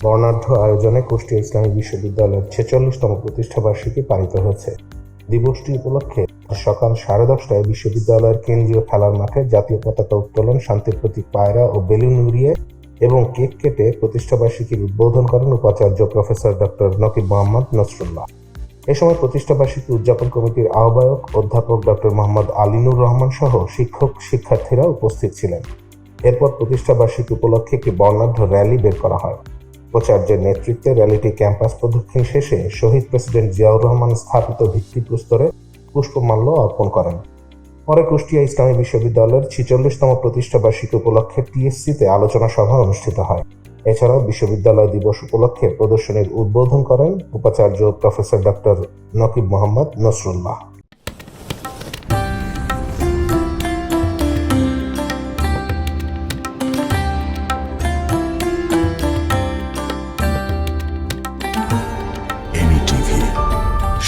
বর্ণাঢ্য আয়োজনে কুষ্টিয়া ইসলামী বিশ্ববিদ্যালয়ের ছেচল্লিশতম প্রতিষ্ঠাবার্ষিকী পালিত হয়েছে। দিবসটি উপলক্ষে সকাল সাড়ে দশটায় বিশ্ববিদ্যালয়ের কেন্দ্রীয় খেলার মাঠে জাতীয় পতাকা উত্তোলন, শান্তির প্রতীক পায়রা ও বেলুন উড়িয়ে এবং কেক কেটে প্রতিষ্ঠাবার্ষিকীর উদ্বোধন করেন উপাচার্য প্রফেসর ডক্টর নকিব মোহাম্মদ নসরুল্লাহ। এ সময় প্রতিষ্ঠাবার্ষিকী উদযাপন কমিটির আহ্বায়ক অধ্যাপক ডক্টর মোহাম্মদ আলিনুর রহমান সহ শিক্ষক, শিক্ষার্থীরা উপস্থিত ছিলেন। এরপর প্রতিষ্ঠাবার্ষিকী উপলক্ষে একটি বর্ণাঢ্য র্যালি বের করা হয়। উপাচার্যের নেতৃত্বে র্যালিটি ক্যাম্পাস প্রদক্ষিণ শেষে শহীদ প্রেসিডেন্ট জিয়াউর রহমান স্থাপিত ভিত্তিপ্রস্তরে পুষ্পমাল্য অর্পণ করেন। পরে কুষ্টিয়া ইসলামী বিশ্ববিদ্যালয়ের ছিচল্লিশতম প্রতিষ্ঠাবার্ষিকী উপলক্ষে টিএসসিতে আলোচনা সভা অনুষ্ঠিত হয়। এছাড়াও বিশ্ববিদ্যালয় দিবস উপলক্ষে প্রদর্শনীর উদ্বোধন করেন উপাচার্য প্রফেসর ডক্টর নকিব মোহাম্মদ নসরুল্লাহ।